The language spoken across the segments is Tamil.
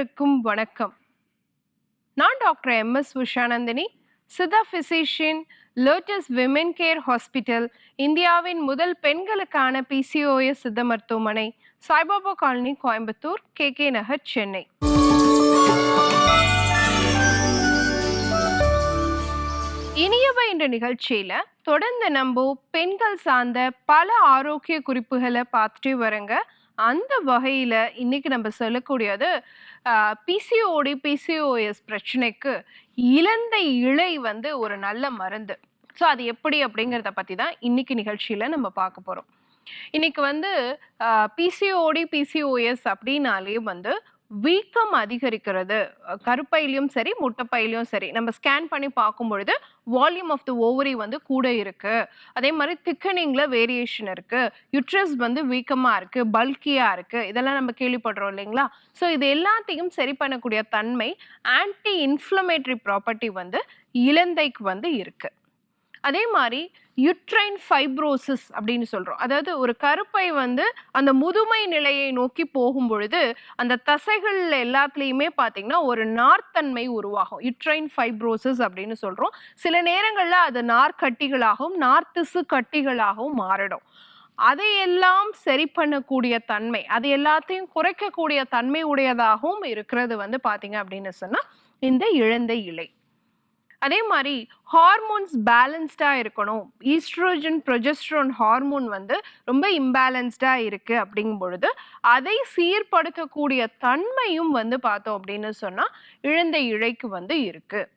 அனைவருக்கும் வணக்கம். நான் டாக்டர் எம். எஸ். உஷானந்தினி சிதா physician lotus women care hospital இந்தியாவின் முதல் பெண்களுக்கான பிசிஓஎஸ் சித்த மருத்துவமனை Saibaba colony Coimbatore K. K. Nagar Chennai. இனியவை என்ற நிகழ்ச்சியில் தொடர்ந்து நம்ம பெண்கள் சார்ந்த பல ஆரோக்கிய குறிப்புகளை பார்த்துட்டு வரங்க. அந்த வகையில் இன்றைக்கி நம்ம சொல்லக்கூடியது பிசிஓடி பிசிஓஎஸ் பிரச்சனைக்கு இழந்த இழை வந்து ஒரு நல்ல மருந்து. ஸோ அது எப்படி அப்படிங்கிறத பற்றி தான் இன்னைக்கு நிகழ்ச்சியில் நம்ம பார்க்க போகிறோம் இன்னைக்கு வந்து பிசிஓடி பிசிஓஎஸ் அப்படின்னாலே வந்து வீக்கம் அதிகரிக்கிறது. கருப்பையிலையும் சரி முட்டைப்பையிலையும் சரி நம்ம ஸ்கேன் பண்ணி பார்க்கும் பொழுது வால்யூம் ஆஃப் த ஓவரி வந்து கூட இருக்கு. அதே மாதிரி திக்கனிங்ல வேரியேஷன் இருக்கு. யுட்ரஸ் வந்து வீக்கமா இருக்கு பல்கியா இருக்கு. இதெல்லாம் நம்ம கேள்விப்படுறோம் இல்லைங்களா? ஸோ இது எல்லாத்தையும் சரி பண்ணக்கூடிய தன்மை ஆன்டி இன்ஃப்ளமேட்டரி ப்ராப்பர்ட்டி வந்து இலந்தைக்கு வந்து இருக்கு. அதே மாதிரி யுட்ரைன் ஃபைப்ரோசிஸ் அப்படின்னு சொல்கிறோம் அதாவது ஒரு கருப்பை வந்து அந்த முதுமை நிலையை நோக்கி போகும் பொழுது அந்த தசைகள் எல்லாத்துலேயுமே பார்த்தீங்கன்னா ஒரு நார்த்தன்மை உருவாகும். யுட்ரைன் ஃபைப்ரோசிஸ் அப்படின்னு சொல்கிறோம் சில நேரங்களில் அது நார்கட்டிகளாகவும் நார்த்திசு கட்டிகளாகவும் மாறிடும். அதையெல்லாம் சரி பண்ணக்கூடிய தன்மை அது எல்லாத்தையும் குறைக்கக்கூடிய தன்மை உடையதாகவும் இருக்கிறது வந்து பார்த்தீங்க அப்படின்னு சொன்னால் இந்த இழந்த இலை. அதே மாதிரி ஹார்மோன்ஸ் பேலன்ஸ்டாக இருக்கணும். ஈஸ்ட்ரோஜன் ப்ரொஜெஸ்ட்ரோன் ஹார்மோன் வந்து ரொம்ப இம்பேலன்ஸ்டாக இருக்குது அப்படிங்கும் பொழுது அதை சீர்படுத்தக்கூடிய தன்மையும் வந்து பார்த்தோம் அப்படின்னு சொன்னால் இழந்த இழைக்கு வந்து இருக்குது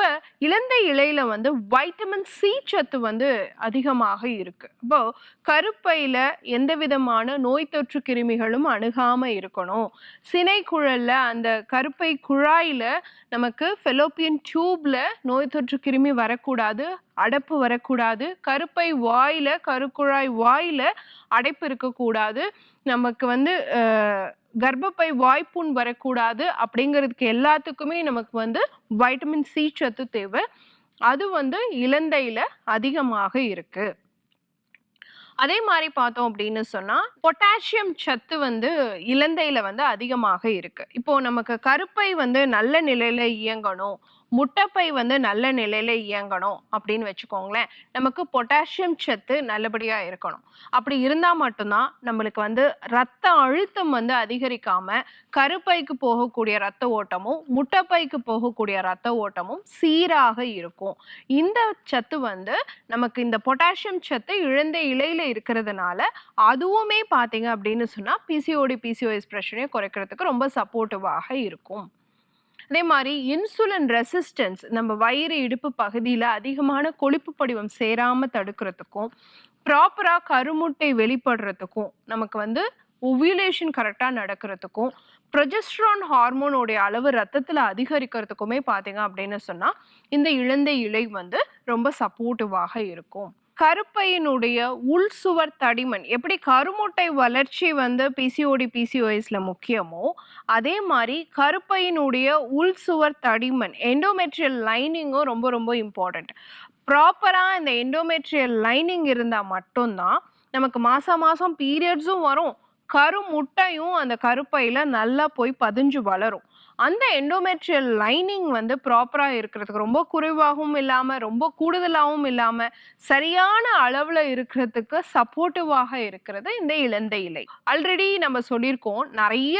அப்போ இளந்த இலையில் வந்து வைட்டமின் சி சத்து வந்து அதிகமாக இருக்குது இப்போ கருப்பையில் எந்த விதமான நோய் தொற்று கிருமிகளும் அணுகாமல் இருக்கணும். சினை குழலில் அந்த கருப்பை குழாயில் நமக்கு ஃபெலோப்பியன் டியூப்பில் நோய் தொற்று கிருமி வரக்கூடாது அடைப்பு வரக்கூடாது. கருப்பை வாயில் கருக்குழாய் வாயில் அடைப்பு இருக்கக்கூடாது. நமக்கு வந்து கர்ப்பப்பை வாய்ப்புண் வரக்கூடாது அப்படிங்கிறதுக்கு எல்லாத்துக்குமே நமக்கு வந்து வைட்டமின் சி சத்து தேவை. அது வந்து இலந்தையில அதிகமாக இருக்கு. அதே மாதிரி பார்த்தோம் அப்படின்னு சொன்னால் பொட்டாசியம் சத்து வந்து இலந்தையில் வந்து அதிகமாக இருக்குது இப்போது நமக்கு கருப்பை வந்து நல்ல நிலையில் இயங்கணும். முட்டைப்பை வந்து நல்ல நிலையில் இயங்கணும் அப்படின்னு வச்சுக்கோங்களேன். நமக்கு பொட்டாசியம் சத்து நல்லபடியாக இருக்கணும். அப்படி இருந்தால் மட்டும்தான் நம்மளுக்கு வந்து ரத்த அழுத்தம் வந்து அதிகரிக்காமல் கருப்பைக்கு போகக்கூடிய ரத்த ஓட்டமும் முட்டைப்பைக்கு போகக்கூடிய ரத்த ஓட்டமும் சீராக இருக்கும். இந்த சத்து வந்து நமக்கு இந்த பொட்டாசியம் சத்து இழந்த இலையில் இருக்கிறதுனால அதுவுமே பார்த்தீங்க அப்படின்னு சொன்னால் பிசிஓடி பிசிஓஎஸ் பிரச்சனையை குறைக்கிறதுக்கு ரொம்ப சப்போர்ட்டிவாக இருக்கும். அதே மாதிரி இன்சுலின் ரெசிஸ்டன்ஸ் நம்ம வயிறு இடுப்பு பகுதியில் அதிகமான கொழுப்பு படிவம் சேராமல் தடுக்கிறதுக்கும் ப்ராப்பராக கருமுட்டை வெளிப்படுறதுக்கும் நமக்கு வந்து ஒவ்யூலேஷன் கரெக்டாக நடக்கிறதுக்கும் ப்ரொஜெஸ்ட்ரான் ஹார்மோனோடைய அளவு ரத்தத்தில் அதிகரிக்கிறதுக்குமே பார்த்தீங்க அப்படின்னு சொன்னால் இந்த இழந்த இலை வந்து ரொம்ப சப்போர்ட்டிவாக இருக்கும். கருப்பையினுடைய உள் சுவர் தடிமன் எப்படி கருமுட்டை வளர்ச்சி வந்து பிசிஓடி பிசிஓஎஸ்ல முக்கியமோ அதே மாதிரி கருப்பையினுடைய உள் சுவர் தடிமன் எண்டோமெட்ரியல் லைனிங்கும் ரொம்ப ரொம்ப இம்பார்ட்டண்ட் ப்ராப்பராக இந்த எண்டோமெட்ரியல் லைனிங் இருந்தால் மட்டும்தான் நமக்கு மாதம் மாதம் பீரியட்ஸும் வரும். கருமுட்டையும் அந்த கருப்பையில் நல்லா போய் பதிஞ்சு வளரும். அந்த எண்டோமெட்ரியல் லைனிங் வந்து ப்ராப்பராக இருக்கிறதுக்கு ரொம்ப குறைவாகவும் இல்லாமல் ரொம்ப கூடுதலாகவும் இல்லாமல் சரியான அளவில் இருக்கிறதுக்கு சப்போர்ட்டிவாக இருக்கிறது இந்த இளந்த இலை. ஆல்ரெடி நம்ம சொல்லியிருக்கோம் நிறைய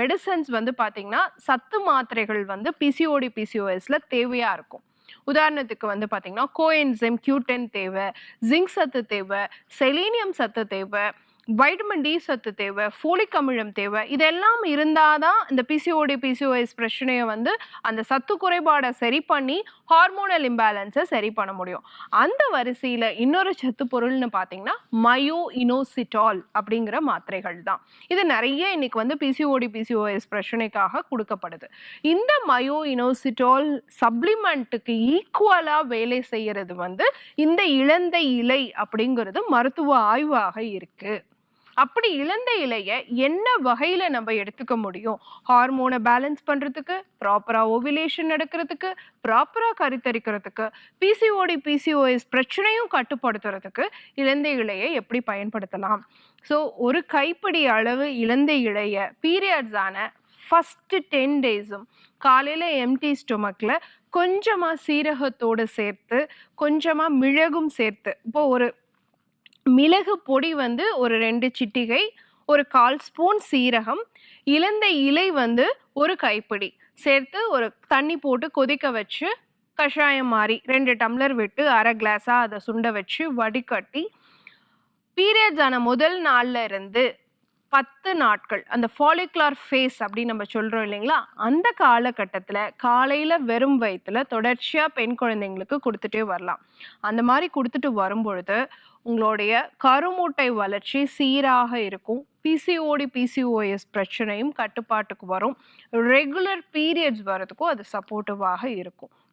மெடிசன்ஸ் வந்து பார்த்திங்கன்னா சத்து மாத்திரைகள் வந்து பிசிஓடி பிசிஓஎஸில் தேவையாக இருக்கும். உதாரணத்துக்கு வந்து பார்த்திங்கன்னா கோஎன்செம் கியூட்டென் தேவை ஜிங்க் சத்து தேவை செலீனியம் சத்து தேவை வைட்டமின் டி சத்து தேவை ஃபோலிக் அமிழம் தேவை இதெல்லாம் இருந்தால் தான் இந்த பிசிஓடி பிசிஓஎஸ் பிரச்சனையை வந்து அந்த சத்து குறைபாடை சரி பண்ணி ஹார்மோனல் இம்பேலன்ஸை சரி பண்ண முடியும். அந்த வரிசையில் இன்னொரு சத்து பொருள்னு பார்த்தீங்கன்னா மயோ இனோசிட்டால் அப்படிங்கிற மாத்திரைகள் தான். இது நிறைய இன்னைக்கு வந்து பிசிஓடி பிசிஓஎஸ் பிரச்சனைக்காக கொடுக்கப்படுது. இந்த மயோ இனோசிட்டால் சப்ளிமெண்ட்டுக்கு ஈக்குவலாக வேலை செய்கிறது வந்து இந்த இழந்த இலை அப்படிங்கிறது மருத்துவ ஆய்வாக இருக்கு. அப்படி இழந்த இலையை என்ன வகையில நம்ம எடுத்துக்க முடியும்? ஹார்மோனை பேலன்ஸ் பண்றதுக்கு ப்ராப்பரா ஓவிலேஷன் நடக்கிறதுக்கு ப்ராப்பரா கருத்தரிக்கிறதுக்கு பிசிஓடி பிசிஓஎஸ் பிரச்சனையும் கட்டுப்படுத்துறதுக்கு இழந்த இலையை எப்படி பயன்படுத்தலாம்? ஸோ ஒரு கைப்பிடி அளவு இழந்த இலைய பீரியட்ஸ் ஆன ஃபஸ்ட்டு டென் டேஸும் காலையில் எம்டி ஸ்டொமக்கில் கொஞ்சமாக சீரகத்தோடு சேர்த்து கொஞ்சமாக மிளகும் சேர்த்து இப்போ ஒரு மிளகு பொடி வந்து ஒரு ரெண்டு சிட்டிகை ஒரு கால் ஸ்பூன் சீரகம் இலந்த இலை வந்து ஒரு கைப்பிடி சேர்த்து ஒரு தண்ணி போட்டு கொதிக்க வச்சு கஷாயம் மாதிரி ரெண்டு டம்ளர் விட்டு அரை கிளாஸாக அதை சுண்ட வச்சு வடிகட்டி பீரியட்ஸ் ஆன முதல் நாளில் இருந்து பத்து நாட்கள் அந்த ஃபாலிகுலார் ஃபேஸ் அப்படின்னு நம்ம சொல்கிறோம் இல்லைங்களா? அந்த காலகட்டத்தில் காலையில் வெறும் வயிற்றில் தொடர்ச்சியாக பெண் குழந்தைங்களுக்கு கொடுத்துட்டே வரலாம். அந்த மாதிரி கொடுத்துட்டு வரும்பொழுது உங்களுடைய கருமுட்டை வளர்ச்சி சீராக இருக்கும். பிசிஓடி பிசிஓஎஸ் பிரச்சனையும் கட்டுப்பாட்டுக்கு வரும். ரெகுலர் பீரியட்ஸ் வரதுக்கும் அது சப்போர்ட்டிவாக இருக்கும்.